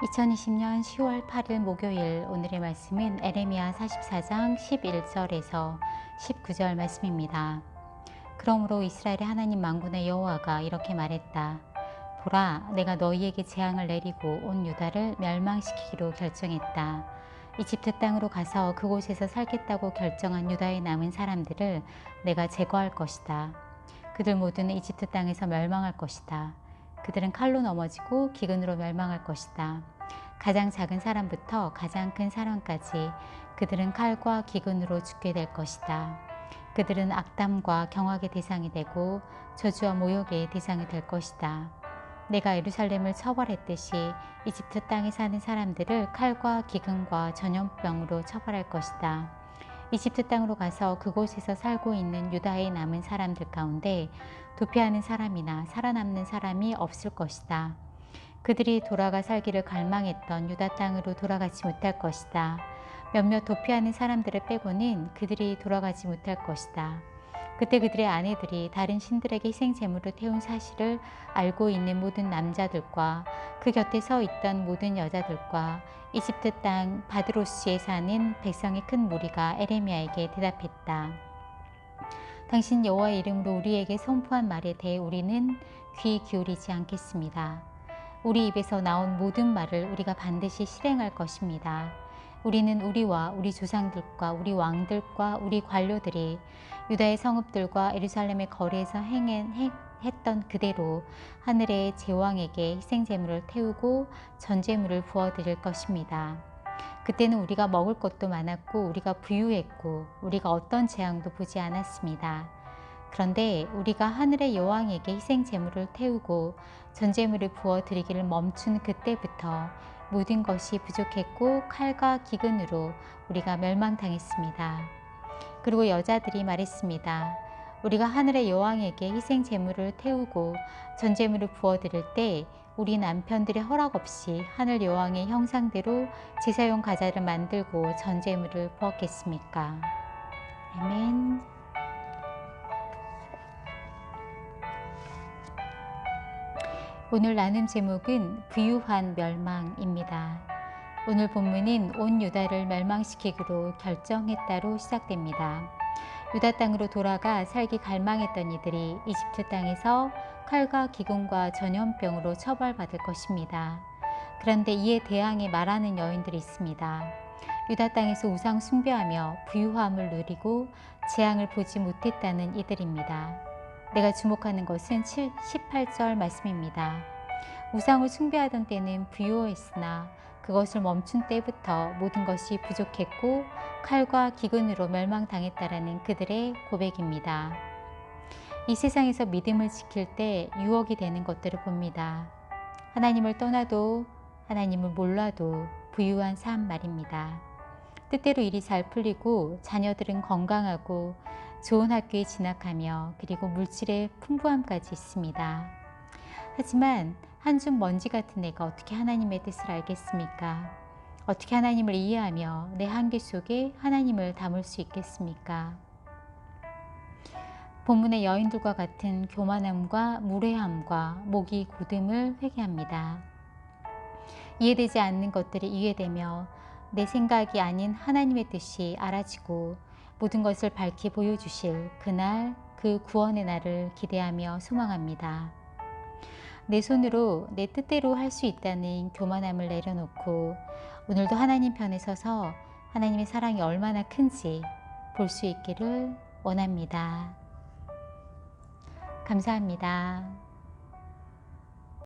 2020년 10월 8일 목요일 오늘의 말씀은 에레미야 44장 11절에서 19절 말씀입니다. 그러므로 이스라엘의 하나님 만군의 여호와가 이렇게 말했다. 보라 내가 너희에게 재앙을 내리고 온 유다를 멸망시키기로 결정했다. 이집트 땅으로 가서 그곳에서 살겠다고 결정한 유다에 남은 사람들을 내가 제거할 것이다. 그들 모두는 이집트 땅에서 멸망할 것이다. 그들은 칼로 넘어지고 기근으로 멸망할 것이다. 가장 작은 사람부터 가장 큰 사람까지 그들은 칼과 기근으로 죽게 될 것이다. 그들은 악담과 경악의 대상이 되고 저주와 모욕의 대상이 될 것이다. 내가 예루살렘을 처벌했듯이 이집트 땅에 사는 사람들을 칼과 기근과 전염병으로 처벌할 것이다. 이집트 땅으로 가서 그곳에서 살고 있는 유다에 남은 사람들 가운데 도피하는 사람이나 살아남는 사람이 없을 것이다. 그들이 돌아가 살기를 갈망했던 유다 땅으로 돌아가지 못할 것이다. 몇몇 도피하는 사람들을 빼고는 그들이 돌아가지 못할 것이다. 그때 그들의 아내들이 다른 신들에게 희생 제물을 태운 사실을 알고 있는 모든 남자들과 그 곁에 서 있던 모든 여자들과 이집트 땅 바드로스에 사는 백성의 큰 무리가 에레미야에게 대답했다. 당신 여호와의 이름으로 우리에게 선포한 말에 대해 우리는 귀 기울이지 않겠습니다. 우리 입에서 나온 모든 말을 우리가 반드시 실행할 것입니다. 우리는 우리와 우리 조상들과 우리 왕들과 우리 관료들이 유다의 성읍들과 예루살렘의 거리에서 행한, 했던 그대로 하늘의 제왕에게 희생제물을 태우고 전제물을 부어드릴 것입니다. 그때는 우리가 먹을 것도 많았고 우리가 부유했고 우리가 어떤 재앙도 보지 않았습니다. 그런데 우리가 하늘의 여왕에게 희생 제물을 태우고 전제물을 부어 드리기를 멈춘 그때부터 모든 것이 부족했고 칼과 기근으로 우리가 멸망당했습니다. 그리고 여자들이 말했습니다. 우리가 하늘의 여왕에게 희생 제물을 태우고 전제물을 부어 드릴 때 우리 남편들의 허락 없이 하늘 여왕의 형상대로 제사용 가자를 만들고 전제물을 부었겠습니까? 아멘. 오늘 나눔 제목은 부유한 멸망입니다. 오늘 본문은 온 유다를 멸망시키기로 결정했다로 시작됩니다. 유다 땅으로 돌아가 살기 갈망했던 이들이 이집트 땅에서 칼과 기근과 전염병으로 처벌받을 것입니다. 그런데 이에 대항해 말하는 여인들이 있습니다. 유다 땅에서 우상 숭배하며 부유함을 누리고 재앙을 보지 못했다는 이들입니다. 내가 주목하는 것은 18절 말씀입니다. 우상을 숭배하던 때는 부유했으나 그것을 멈춘 때부터 모든 것이 부족했고 칼과 기근으로 멸망당했다라는 그들의 고백입니다. 이 세상에서 믿음을 지킬 때 유혹이 되는 것들을 봅니다. 하나님을 떠나도 하나님을 몰라도 부유한 삶 말입니다. 뜻대로 일이 잘 풀리고 자녀들은 건강하고 좋은 학교에 진학하며 그리고 물질의 풍부함까지 있습니다. 하지만 한 줌 먼지 같은 내가 어떻게 하나님의 뜻을 알겠습니까? 어떻게 하나님을 이해하며 내 한계 속에 하나님을 담을 수 있겠습니까? 본문의 여인들과 같은 교만함과 무례함과 목이 고듬을 회개합니다. 이해되지 않는 것들이 이해되며 내 생각이 아닌 하나님의 뜻이 알아지고 모든 것을 밝히 보여주실 그날 그 구원의 날을 기대하며 소망합니다. 내 손으로 내 뜻대로 할 수 있다는 교만함을 내려놓고 오늘도 하나님 편에 서서 하나님의 사랑이 얼마나 큰지 볼 수 있기를 원합니다. 감사합니다.